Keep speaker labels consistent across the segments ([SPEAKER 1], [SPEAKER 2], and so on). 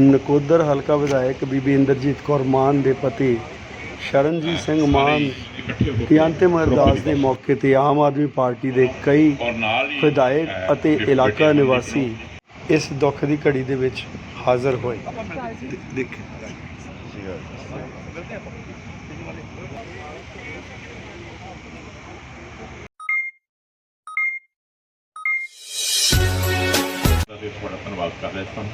[SPEAKER 1] ਨਕੋਦਰ ਹਲਕਾ ਵਿਧਾਇਕ ਬੀਬੀ ਇੰਦਰਜੀਤ ਕੌਰ ਮਾਨ ਦੇ ਪਤੀ ਸ਼ਰਨਜੀਤ ਸਿੰਘ ਮਾਨ ਦੀ ਅੰਤਿਮ ਅਰਦਾਸ ਦੇ ਮੌਕੇ ਤੇ ਆਮ ਆਦਮੀ ਪਾਰਟੀ ਦੇ ਕਈ ਵਿਧਾਇਕ ਅਤੇ ਇਲਾਕਾ ਨਿਵਾਸੀ ਇਸ ਦੁੱਖ ਦੀ ਘੜੀ ਦੇ ਵਿੱਚ ਹਾਜ਼ਰ ਹੋਏ। ਦੇਖ।
[SPEAKER 2] ਤੁਹਾਡਾ ਧੰਨਵਾਦ ਕਰ ਰਿਹਾ ਹਾਂ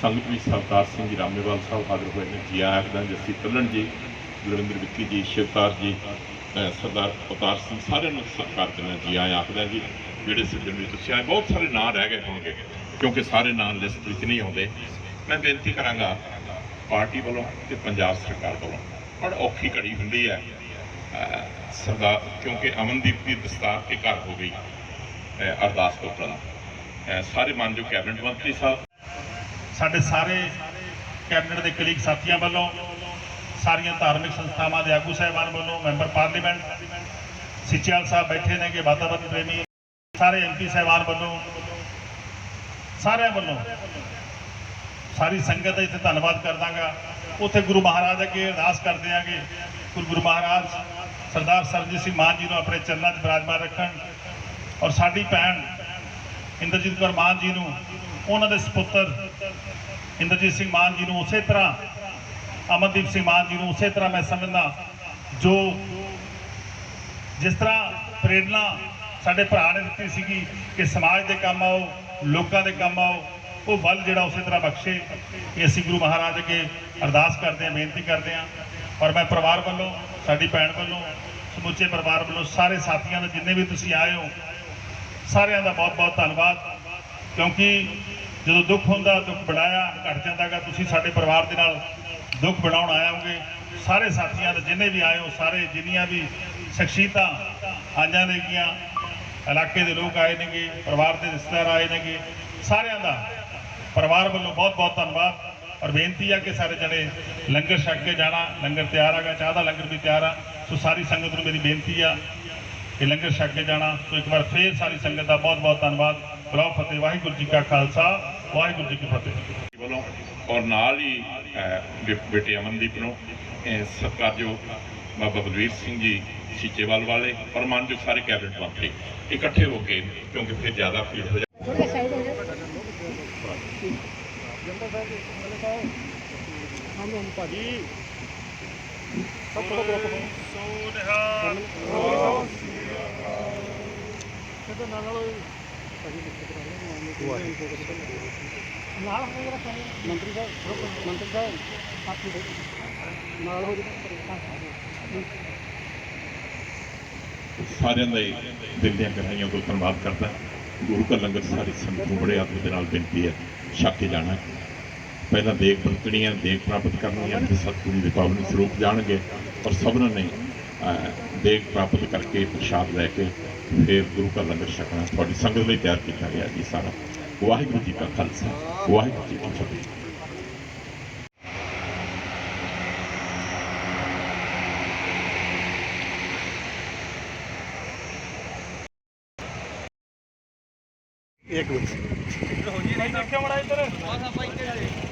[SPEAKER 2] ਸੰਗਤ ਵੀ ਸਰਦਾਰ ਸਿੰਘ ਜੀ ਰਾਮੇਵਾਲ ਸਾਹਿਬ ਹਾਜ਼ਰ ਹੋਏ ਨੇ। ਜੀ ਆਇਆਂ ਦਾ ਜੱਸੀ ਤੱਲਣ ਜੀ ਲਵਿੰਦਰ ਵਿੱਕੀ ਜੀ ਸ਼ਿਵਤਾਰ ਜੀ ਸਰਦਾਰ ਅਵਤਾਰ ਸਿੰਘ ਸਾਰਿਆਂ ਨੂੰ ਸਤਿਕਾਰ ਕਰਨਾ ਜੀ ਆਇਆਂ ਆਖਦਾ ਜੀ, ਜਿਹੜੇ ਸੱਜਣ ਵੀ ਤੁਸੀਂ ਆਏ, ਬਹੁਤ ਸਾਰੇ ਨਾਂ ਰਹਿ ਗਏ ਹੋਣਗੇ, ਕਿਉਂਕਿ ਸਾਰੇ ਨਾਂ ਲਿਸਟ ਵਿੱਚ ਨਹੀਂ ਆਉਂਦੇ। ਮੈਂ ਬੇਨਤੀ ਕਰਾਂਗਾ, ਪਾਰਟੀ ਵੱਲੋਂ ਤੇ ਪੰਜਾਬ ਸਰਕਾਰ ਵੱਲੋਂ, ਬੜਾ ਔਖੀ ਘੜੀ ਹੁੰਦੀ ਹੈ ਸਰਦਾਰ, ਕਿਉਂਕਿ ਅਮਨਦੀਪ ਦੀ ਦਸਤਾਰ ਕੇ ਘਰ ਹੋ ਗਈ ਅਰਦਾਸ ਤੋਂ ਉਪਰੰਤ ਸਾਰੇ ਮਾਨਯੋਗ ਕੈਬਨਿਟ ਮੰਤਰੀ ਸਾਹਿਬ
[SPEAKER 3] ਸਾਡੇ ਸਾਰੇ ਕੈਬਨਿਟ ਦੇ ਕਲੀਗ ਸਾਥੀਆਂ ਵੱਲੋਂ, ਸਾਰੀਆਂ ਧਾਰਮਿਕ ਸੰਸਥਾਵਾਂ ਦੇ ਆਗੂ ਸਾਹਿਬਾਨ ਵੱਲੋਂ, ਮੈਂਬਰ ਪਾਰਲੀਮੈਂਟ, ਸਿੱਚਿਆਲ ਸਾਹਿਬ ਬੈਠੇ ਨੇਗੇ ਵਾਤਾਵਰਣ ਪ੍ਰੇਮੀ, ਸਾਰੇ ਐਮਪੀ ਸਾਹਿਬਾਨ ਵੱਲੋਂ, ਸਾਰਿਆਂ ਵੱਲੋਂ, ਸਾਰੀ ਸੰਗਤ ਦਾ ਇੱਥੇ ਧੰਨਵਾਦ ਕਰਦਾਗਾ। ਉੱਥੇ ਗੁਰੂ ਮਹਾਰਾਜ ਅੱਗੇ ਅਰਦਾਸ ਕਰਦੇ ਆਂਗੇ। ਕਿ ਗੁਰੂ ਮਹਾਰਾਜ, ਸਰਦਾਰ ਸਰਜੀਤ ਸਿੰਘ ਮਾਨ ਜੀ ਨੂੰ ਆਪਣੇ ਚਰਨਾਂ 'ਚ ਬਿਰਾਜਮਾਨ ਰੱਖਣ ਔਰ ਸਾਡੀ ਭੈਣ ਇੰਦਰਜੀਤ ਕੌਰ ਮਾਨ ਜੀ ਨੂੰ, ਉਹਨਾਂ ਦੇ ਸੁਪੁੱਤਰ ਇੰਦਰਜੀਤ ਸਿੰਘ ਮਾਨ ਜੀ ਨੂੰ ਉਸੇ ਤਰ੍ਹਾਂ, ਅਮਨਦੀਪ ਸਿੰਘ ਮਾਨ ਜੀ ਨੂੰ ਉਸੇ ਤਰ੍ਹਾਂ ਮੈਂ ਸਮਝਦਾ, ਜੋ ਜਿਸ ਤਰ੍ਹਾਂ ਪ੍ਰੇਰਣਾ ਸਾਡੇ ਭਰਾ ਨੇ ਦਿੱਤੀ ਸੀਗੀ ਕਿ ਸਮਾਜ ਦੇ ਕੰਮ ਆਓ, ਲੋਕਾਂ ਦੇ ਕੰਮ ਆਓ, ਉਹ ਵੱਲ ਜਿਹੜਾ ਉਸੇ ਤਰ੍ਹਾਂ ਬਖਸ਼ੇ, ਇਹ ਅਸੀਂ ਗੁਰੂ ਮਹਾਰਾਜ ਅੱਗੇ ਅਰਦਾਸ ਕਰਦੇ ਹਾਂ, ਬੇਨਤੀ ਕਰਦੇ ਹਾਂ। ਔਰ ਮੈਂ ਪਰਿਵਾਰ ਵੱਲੋਂ, ਸਾਡੀ ਭੈਣ ਵੱਲੋਂ, ਸਮੁੱਚੇ ਪਰਿਵਾਰ ਵੱਲੋਂ ਸਾਰੇ ਸਾਥੀਆਂ ਦਾ ਜਿੰਨੇ ਵੀ ਤੁਸੀਂ ਆਏ ਹੋ ਸਾਰਿਆਂ ਦਾ ਬਹੁਤ ਬਹੁਤ ਧੰਨਵਾਦ। ਕਿਉਂਕਿ ਜਦੋਂ ਦੁੱਖ ਹੁੰਦਾ, ਦੁੱਖ ਬਣਾਇਆ ਘਟ ਜਾਂਦਾਗਾ। ਤੁਸੀਂ ਸਾਡੇ ਪਰਿਵਾਰ ਦੇ ਨਾਲ ਦੁੱਖ ਬਣਾਉਣ ਆਏ ਹੋਗੇ ਸਾਰੇ ਸਾਥੀਆਂ ਦੇ ਜਿੰਨੇ ਵੀ ਆਏ ਹੋ, ਸਾਰੇ ਜਿੰਨੀਆਂ ਵੀ ਸ਼ਖਸੀਅਤਾਂ ਆਈਆਂ ਨੇਗੀਆਂ, ਇਲਾਕੇ ਦੇ ਲੋਕ ਆਏ ਨੇਗੇ, ਪਰਿਵਾਰ ਦੇ ਰਿਸ਼ਤੇਦਾਰ ਆਏ ਨੇਗੇ, ਸਾਰਿਆਂ ਦਾ ਪਰਿਵਾਰ ਵੱਲੋਂ ਬਹੁਤ ਬਹੁਤ ਧੰਨਵਾਦ। ਔਰ ਬੇਨਤੀ ਆ ਕਿ ਸਾਰੇ ਜਣੇ ਲੰਗਰ ਛਕ ਕੇ ਜਾਣਾ, ਲੰਗਰ ਤਿਆਰ ਹੈਗਾ ਚਾਹ ਦਾ ਲੰਗਰ ਵੀ ਤਿਆਰ ਆ। ਸੋ ਸਾਰੀ ਸੰਗਤ ਨੂੰ ਮੇਰੀ ਬੇਨਤੀ ਆ ਕਿ ਲੰਗਰ ਛਕ ਕੇ ਜਾਣਾ। ਸੋ ਇੱਕ ਵਾਰ ਫੇਰ ਸਾਰੀ ਸੰਗਤ ਦਾ ਬਹੁਤ ਬਹੁਤ ਧੰਨਵਾਦ। ਬਲਾਉ ਫਤਿਹ ਵਾਹਿਗੁਰੂ ਜੀ ਕਾ ਖਾਲਸਾ ਵਾਹਿਗੁਰੂ ਜੀ ਕੀ ਫਤਿਹ।
[SPEAKER 2] ਵੱਲੋਂ ਔਰ ਨਾਲ ਹੀ ਬੇਟੇ ਅਮਨਦੀਪ ਨੂੰ ਅਹ, ਸਤਿਕਾਰਯੋਗ ਬਾਬਾ ਬਲਵੀਰ ਸਿੰਘ ਜੀ ਸੀਚੇਵਾਲ ਵਾਲੇ ਔਰ ਮਾਨਯੋਗ ਸਾਰੇ ਕੈਬਨਿਟ ਮੰਤਰੀ ਇਕੱਠੇ ਹੋ ਕੇ ਕਿਉਂਕਿ ਫਿਰ ਜ਼ਿਆਦਾ ਭੀੜ ਹੋ ਜਾਂਦੀ
[SPEAKER 4] ਥੋੜਾ ਸਾਈਡ ਹੋ ਜਾ। ਨਾਲ ਹੋ ਜਿਹੜਾ ਸਾਹਿਬ ਮੰਤਰੀ ਸਾਹਿਬ ਮੰਤਰੀ ਸਾਹਿਬ ਹੱਥ ਦੇ ਨਾਲ ਹੋ ਜਿਹੜਾ
[SPEAKER 2] ਸਾਰਿਆਂ ਦਾ ਹੀ ਦਿਲ ਦੀਆਂ ਗਹਿਰਾਈਆਂ ਤੋਂ ਧੰਨਵਾਦ ਕਰਦਾ ਗੁਰੂ ਕਾ ਲੰਗਰ ਸਾਰੀ ਸੰਗਤ ਨੂੰ ਬੜੇ ਆਦਰ ਦੇ ਨਾਲ ਬੇਨਤੀ ਹੈ ਛਕ ਕੇ ਜਾਣਾ ਹੈ। ਪਹਿਲਾਂ ਦੇਖ ਵਰਤਣੀਆਂ ਦੇਖ ਪ੍ਰਾਪਤ ਕਰਨੀਆਂ ਤੇ ਸਤਿਗੁਰੂ ਦੇ ਪਾਵਨ ਸਰੂਪ ਜਾਣਗੇ। ਔਰ ਸਭਨਾਂ ਨੇ ਦੇਖ ਪ੍ਰਾਪਤ ਕਰਕੇ ਪ੍ਰਸ਼ਾਦ ਲੈ ਕੇ ਫਿਰ ਗੁਰੂ ਕਾ ਲੰਗਰ ਛਕਣਾ ਤੁਹਾਡੀ ਸੰਗਤ ਲਈ ਤਿਆਰ ਕੀਤਾ ਗਿਆ ਜੀ ਸਾਰਾ। ਵਾਹਿਗੁਰੂ ਜੀ ਕਾ ਖਾਲਸਾ ਵਾਹਿਗੁਰੂ ਜੀ ਕੀ ਫਤਿਹ।
[SPEAKER 1] ਇੱਕ ਮਿੰਟ।
[SPEAKER 3] ਭਾਈ ਦੇਖਿਓ ਮੜਾ ਇੱਧਰ। ਭਾਈ ਹੋ ਜਾਓ ਨਾਲ ਹੋ ਜਾਓ